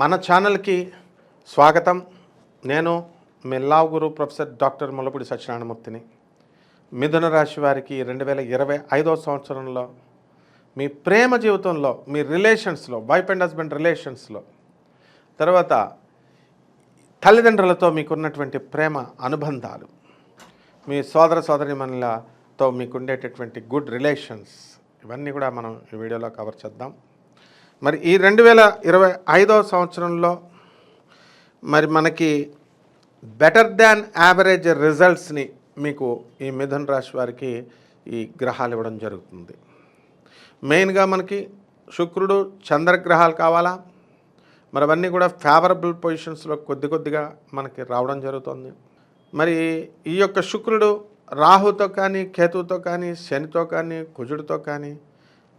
మన ఛానల్కి స్వాగతం. నేను మీ గురు ప్రొఫెసర్ డాక్టర్ ములపూడి సత్యనారాయణమూర్తిని. మిథున రాశి వారికి రెండు వేల ఇరవై ఐదవ సంవత్సరంలో మీ ప్రేమ జీవితంలో మీ రిలేషన్స్లో వైఫ్ అండ్ హస్బెండ్ రిలేషన్స్లో తర్వాత తల్లిదండ్రులతో మీకున్నటువంటి ప్రేమ అనుబంధాలు మీ సోదర సోదరిమణులతో మీకు ఉండేటటువంటి గుడ్ రిలేషన్స్ ఇవన్నీ కూడా మనం ఈ వీడియోలో కవర్ చేద్దాం. మరి ఈ రెండు వేల ఇరవై ఐదవ సంవత్సరంలో మరి మనకి బెటర్ దాన్ యావరేజ్ రిజల్ట్స్ని మీకు ఈ మిథున్ రాశి వారికి ఈ గ్రహాలు ఇవ్వడం జరుగుతుంది. మెయిన్గా మనకి శుక్రుడు చంద్రగ్రహాలు కావాలా? మరి అవన్నీ కూడా ఫేవరబుల్ పొజిషన్స్లో కొద్ది కొద్దిగా మనకి రావడం జరుగుతుంది. మరి ఈ యొక్క శుక్రుడు రాహుతో కానీ కేతువుతో కానీ శనితో కానీ కుజుడితో కానీ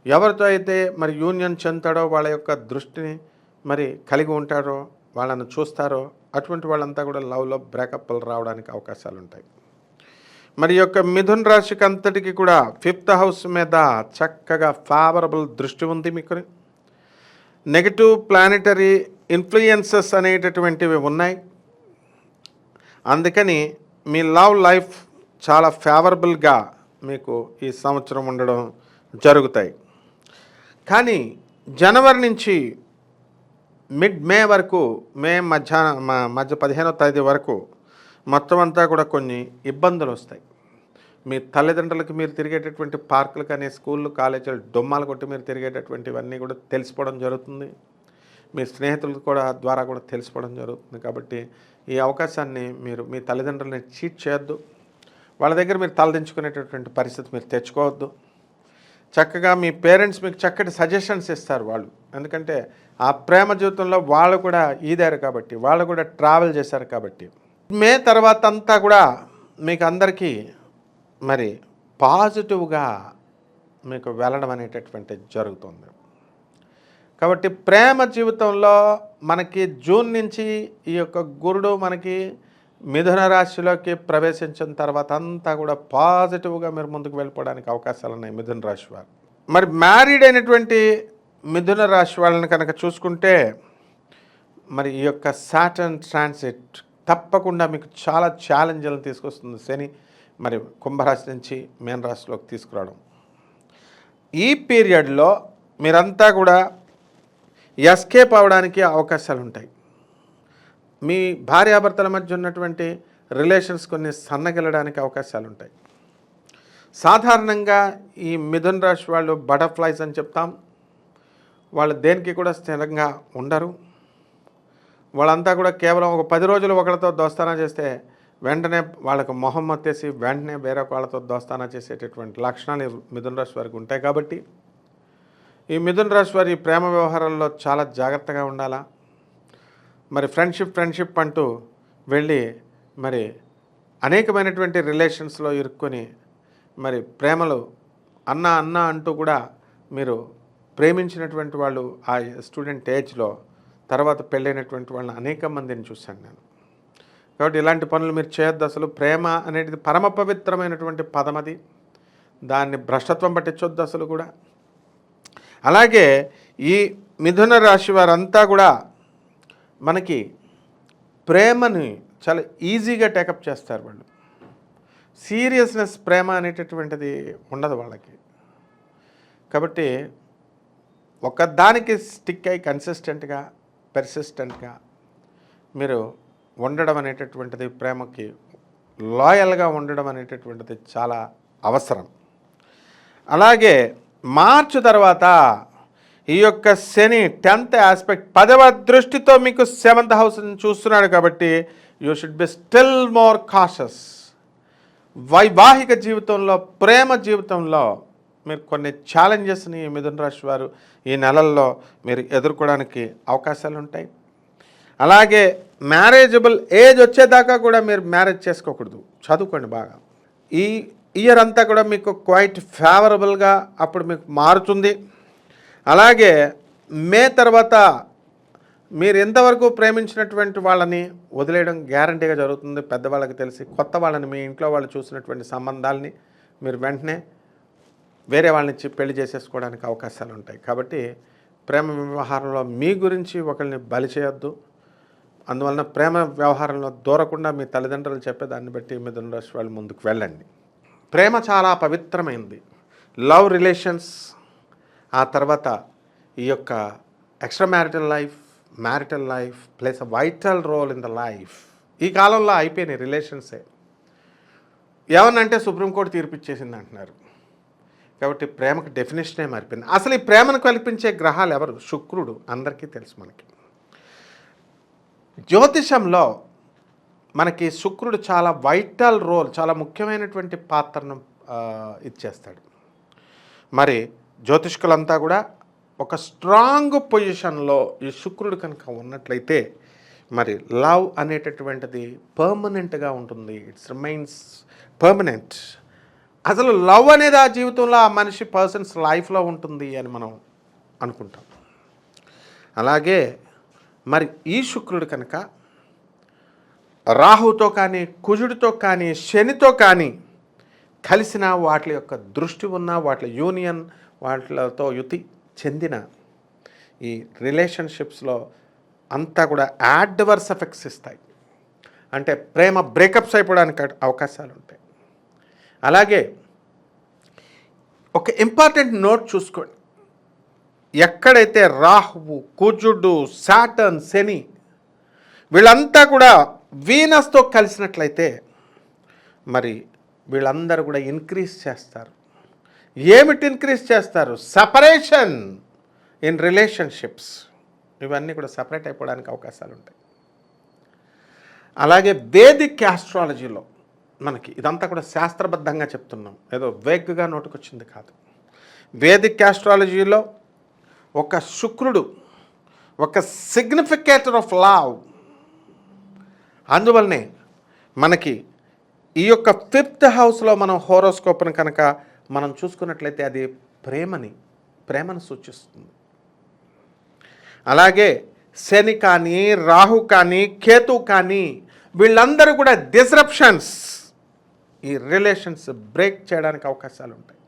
ఎవరితో అయితే మరి యూనియన్ చెందుతాడో వాళ్ళ యొక్క దృష్టిని మరి కలిగి ఉంటారో వాళ్ళని చూస్తారో అటువంటి వాళ్ళంతా కూడా లవ్లో బ్రేకప్లు రావడానికి అవకాశాలు ఉంటాయి మరి యొక్క మిథున్ రాశికి అంతటికి కూడా ఫిఫ్త్ హౌస్ మీద చక్కగా ఫేవరబుల్ దృష్టి ఉంది మీకు నెగటివ్ ప్లానెటరీ ఇన్ఫ్లుయెన్సెస్ అనేటటువంటివి ఉన్నాయి. అందుకని మీ లవ్ లైఫ్ చాలా ఫేవరబుల్గా మీకు ఈ సంవత్సరం ఉండడం జరుగుతాయి. కానీ జనవరి నుంచి మిడ్ మే వరకు మే మధ్యాహ్నం మా మధ్య పదిహేనో తేదీ వరకు మొత్తం అంతా కూడా కొన్ని ఇబ్బందులు వస్తాయి. మీ తల్లిదండ్రులకు మీరు తిరిగేటటువంటి పార్కులు కానీ స్కూళ్ళు కాలేజీలు డొమ్మాలు కొట్టి మీరు తిరిగేటటువంటివన్నీ కూడా తెలిసిపోవడం జరుగుతుంది. మీ స్నేహితులకు కూడా ద్వారా కూడా తెలిసిపోవడం జరుగుతుంది. కాబట్టి ఈ అవకాశాన్ని మీరు మీ తల్లిదండ్రులని చీట్ చేయొద్దు. వాళ్ళ దగ్గర మీరు తలదించుకునేటటువంటి పరిస్థితి మీరు తెచ్చుకోవద్దు. చక్కగా మీ పేరెంట్స్ మీకు చక్కటి సజెషన్స్ ఇస్తారు వాళ్ళు. ఎందుకంటే ఆ ప్రేమ జీవితంలో వాళ్ళు కూడా ఈదారు కాబట్టి వాళ్ళు కూడా ట్రావెల్ చేశారు కాబట్టి. మే తర్వాత అంతా కూడా మీకు అందరికీ మరి పాజిటివ్గా మీకు వెళ్ళడం అనేటటువంటిది జరుగుతుంది. కాబట్టి ప్రేమ జీవితంలో మనకి జూన్ నుంచి ఈ యొక్క గురుడు మనకి మిథున రాశిలోకి ప్రవేశించిన తర్వాత అంతా కూడా పాజిటివ్గా మీరు ముందుకు వెళ్ళిపోవడానికి అవకాశాలు ఉన్నాయి మిథున రాశి వారు. మరి మ్యారీడ్ అయినటువంటి మిథున రాశి వాళ్ళని కనుక చూసుకుంటే మరి ఈ యొక్క సాటర్న్ ట్రాన్సిట్ తప్పకుండా మీకు చాలా ఛాలెంజ్లను తీసుకొస్తుంది శని. మరి కుంభరాశి నుంచి మీన రాశిలోకి తీసుకురావడం. ఈ పీరియడ్లో మీరంతా కూడా ఎస్కేప్ అవడానికి అవకాశాలు ఉంటాయి మీ భార్యాభర్తల మధ్య ఉన్నటువంటి రిలేషన్స్ కొన్ని సన్నగిల్లడానికి అవకాశాలు ఉంటాయి సాధారణంగా ఈ మిథున్ రాశి వాళ్ళు బటర్ఫ్లైస్ అని చెప్తాం. వాళ్ళు దేనికి కూడా స్థిరంగా ఉండరు. వాళ్ళంతా కూడా కేవలం ఒక పది రోజులు ఒకరితో దోస్తానా చేస్తే వెంటనే వాళ్ళకు మొహం వచ్చేసి వెంటనే వేరే వాళ్ళతో దోస్తానా చేసేటటువంటి లక్షణాలు మిథున రాశి వారికి ఉంటాయి కాబట్టి ఈ మిథున రాశి వారి ప్రేమ వ్యవహారాల్లో చాలా జాగ్రత్తగా ఉండాలా? మరి ఫ్రెండ్షిప్ ఫ్రెండ్షిప్ అంటూ వెళ్ళి మరి అనేకమైనటువంటి రిలేషన్స్లో ఇరుక్కొని మరి ప్రేమలు అన్న అన్న అంటూ కూడా మీరు ప్రేమించినటువంటి వాళ్ళు ఆ స్టూడెంట్ ఏజ్లో తర్వాత పెళ్ళైనటువంటి వాళ్ళని అనేక మందిని చూశాను నేను. కాబట్టి ఇలాంటి పనులు మీరు చేయొద్దు అసలు. ప్రేమ అనేది పరమ పవిత్రమైనటువంటి పదం అది. దాన్ని భ్రష్టత్వం పట్టించొద్దు అసలు కూడా. అలాగే ఈ మిథున రాశి వారంతా కూడా మనకి ప్రేమని చాలా ఈజీగా టేకప్ చేస్తారు వాళ్ళు. సీరియస్నెస్ ప్రేమ అనేటటువంటిది ఉండదు వాళ్ళకి. కాబట్టి ఒకదానికి స్టిక్ అయి కన్సిస్టెంట్గా పెర్సిస్టెంట్గా మీరు ఉండడం అనేటటువంటిది ప్రేమకి లాయల్గా ఉండడం అనేటటువంటిది చాలా అవసరం. అలాగే మార్చు తర్వాత ఈ యొక్క శని టెన్త్ ఆస్పెక్ట్ పదవ దృష్టితో మీకు సెవెంత్ హౌస్ని చూస్తున్నాడు కాబట్టి you should be still more cautious వైవాహిక జీవితంలో ప్రేమ జీవితంలో మీరు కొన్ని ఛాలెంజెస్ని మిథున రాశి వారు ఈ నెలల్లో మీరు ఎదుర్కోవడానికి అవకాశాలు ఉంటాయి. అలాగే మ్యారేజబుల్ ఏజ్ వచ్చేదాకా కూడా మీరు మ్యారేజ్ చేసుకోకూడదు. చదువుకోండి బాగా. ఈ ఇయర్ అంతా కూడా మీకు క్వైట్ ఫేవరబుల్గా అప్పుడు మీకు మారుతుంది. అలాగే మే తర్వాత మీరు ఎంతవరకు ప్రేమించినటువంటి వాళ్ళని వదిలేయడం గ్యారంటీగా జరుగుతుంది పెద్దవాళ్ళకి తెలిసి కొత్త వాళ్ళని మీ ఇంట్లో వాళ్ళు చూసినటువంటి సంబంధాలని మీరు వెంటనే వేరే వాళ్ళని పెళ్ళి చేసేసుకోవడానికి అవకాశాలు ఉంటాయి. కాబట్టి ప్రేమ వ్యవహారంలో మీ గురించి ఒకరిని బలి చేయొద్దు. అందువలన ప్రేమ వ్యవహారంలో దూరకుండా మీ తల్లిదండ్రులు చెప్పేదాన్ని బట్టి మిథున రాశి వాళ్ళు ముందుకు వెళ్ళండి. ప్రేమ చాలా పవిత్రమైంది. లవ్ రిలేషన్స్ ఆ తర్వాత ఈ యొక్క extra marital life marital life place a vital role in the life ఈ కాలంలో అయిపోయినాయి రిలేషన్సే ఏమన్నంటే సుప్రీంకోర్టు తీర్పు ఇచ్చేసింది అంటున్నారు. కాబట్టి ప్రేమకు డెఫినేషనే మారిపోయింది. అసలు ఈ ప్రేమను కల్పించే గ్రహాలు ఎవరు? శుక్రుడు. అందరికీ తెలుసు మనకి. జ్యోతిషంలో మనకి శుక్రుడు చాలా వైటల్ రోల్ చాలా ముఖ్యమైనటువంటి పాత్రను ఇచ్చేస్తాడు. మరి జ్యోతిష్కులంతా కూడా ఒక స్ట్రాంగ్ పొజిషన్లో ఈ శుక్రుడు కనుక ఉన్నట్లయితే మరి లవ్ అనేటటువంటిది పర్మనెంట్గా ఉంటుంది. ఇట్స్ రిమైన్స్ పర్మనెంట్ అసలు లవ్ అనేది ఆ జీవితంలో ఆ మనిషి పర్సన్స్ లైఫ్లో ఉంటుంది అని మనం అనుకుంటాం. అలాగే మరి ఈ శుక్రుడు కనుక రాహుతో కానీ కుజుడితో కానీ శనితో కానీ కలిసిన వాటి యొక్క దృష్టి ఉన్న వాటి యూనియన్ వాటితో యుతి చెందిన ఈ రిలేషన్షిప్స్లో అంతా కూడా యాడ్వర్స్ ఎఫెక్ట్స్ ఇస్తాయి. అంటే ప్రేమ బ్రేకప్స్ అయిపోవడానికి అవకాశాలు ఉంటాయి. అలాగే ఒక ఇంపార్టెంట్ నోట్ చూసుకోండి. ఎక్కడైతే రాహువు కుజుడు సాటర్న్ శని వీళ్ళంతా కూడా వీనస్తో కలిసినట్లయితే మరి వీళ్ళందరూ కూడా ఇంక్రీజ్ చేస్తారు. ఏమిటి ఇంక్రీజ్ చేస్తారు? సపరేషన్ ఇన్ రిలేషన్షిప్స్ ఇవన్నీ కూడా సపరేట్ అయిపోవడానికి అవకాశాలు ఉంటాయి. అలాగే వేదిక్ ఆస్ట్రాలజీలో మనకి ఇదంతా కూడా శాస్త్రబద్ధంగా చెప్తున్నాం. ఏదో వేగ్గా నోటుకొచ్చింది కాదు. వేదిక్ ఆస్ట్రాలజీలో ఒక శుక్రుడు ఒక సిగ్నిఫికేటర్ ఆఫ్ లావ్ అందువల్లనే మనకి ఈ యొక్క ఫిఫ్త్ హౌస్లో మనం హోరోస్కోప్ను కనుక మనం చూసుకున్నట్లయితే అది ప్రేమని ప్రేమను సూచిస్తుంది. అలాగే శని కానీ రాహు కానీ కేతు కానీ వీళ్ళందరూ కూడా డిస్రప్షన్స్ ఈ రిలేషన్స్ బ్రేక్ చేయడానికి అవకాశాలు ఉంటాయి.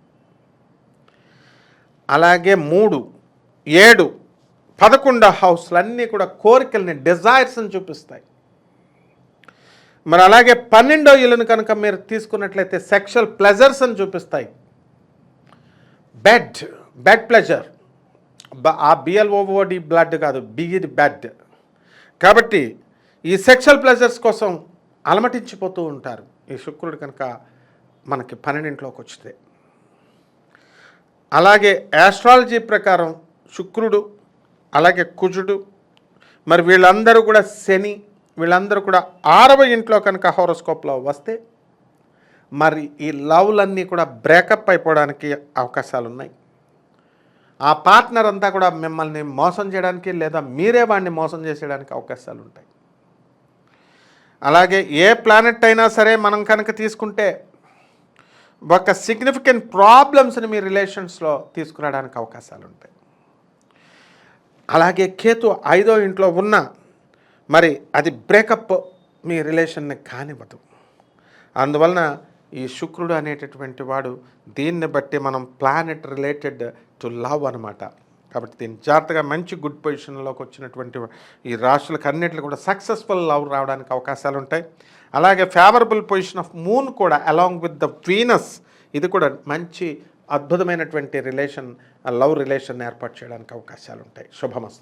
అలాగే మూడు ఏడు పదకొండో హౌస్లన్నీ కూడా కోరికల్ని డిజైర్స్ని చూపిస్తాయి. మరి అలాగే పన్నెండో ఇల్లును కనుక మీరు తీసుకున్నట్లయితే సెక్షువల్ ప్లెజర్స్ అని చూపిస్తాయి. బెడ్ బెడ్ ప్లెజర్ ఆ బిఎల్ఓఓడి బ్లడ్ కాదు బిగిడ్ బెడ్ కాబట్టి ఈ సెక్షువల్ ప్లెజర్స్ కోసం అలమటించిపోతూ ఉంటారు. ఈ శుక్రుడు కనుక మనకి పన్నెండింట్లోకి వచ్చితే. అలాగే యాస్ట్రాలజీ ప్రకారం శుక్రుడు అలాగే కుజుడు మరి వీళ్ళందరూ కూడా శని వీళ్ళందరూ కూడా ఆరవ ఇంట్లో కనుక హోరోస్కోప్లో వస్తే మరి ఈ లవ్లన్నీ కూడా బ్రేకప్ అయిపోవడానికి అవకాశాలు ఉన్నాయి ఆ పార్ట్నర్ అంతా కూడా మిమ్మల్ని మోసం చేయడానికి లేదా మీరే వాడిని మోసం చేసేయడానికి అవకాశాలు ఉంటాయి అలాగే ఏ ప్లానెట్ అయినా సరే మనం కనుక తీసుకుంటే ఒక సిగ్నిఫికెంట్ ప్రాబ్లమ్స్ని మీ రిలేషన్స్లో తీసుకురావడానికి అవకాశాలు ఉంటాయి అలాగే కేతు ఐదో ఇంట్లో ఉన్న మరి అది బ్రేకప్ మీ రిలేషన్ని కానివ్వదు. అందువలన ఈ శుక్రుడు అనేటటువంటి వాడు దీన్ని బట్టి మనం ప్లానెట్ రిలేటెడ్ టు లవ్ అనమాట కాబట్టి దీన్ని జాగ్రత్తగా మంచి గుడ్ పొజిషన్లోకి వచ్చినటువంటి ఈ రాశులకు అన్నింటిలో కూడా సక్సెస్ఫుల్ లవ్ రావడానికి అవకాశాలు ఉంటాయి. అలాగే ఫేవరబుల్ పొజిషన్ ఆఫ్ మూన్ కూడా అలాంగ్ విత్ ద వీనస్ ఇది కూడా మంచి అద్భుతమైనటువంటి రిలేషన్ లవ్ రిలేషన్ ఏర్పాటు చేయడానికి అవకాశాలు ఉంటాయి. శుభమస్తు.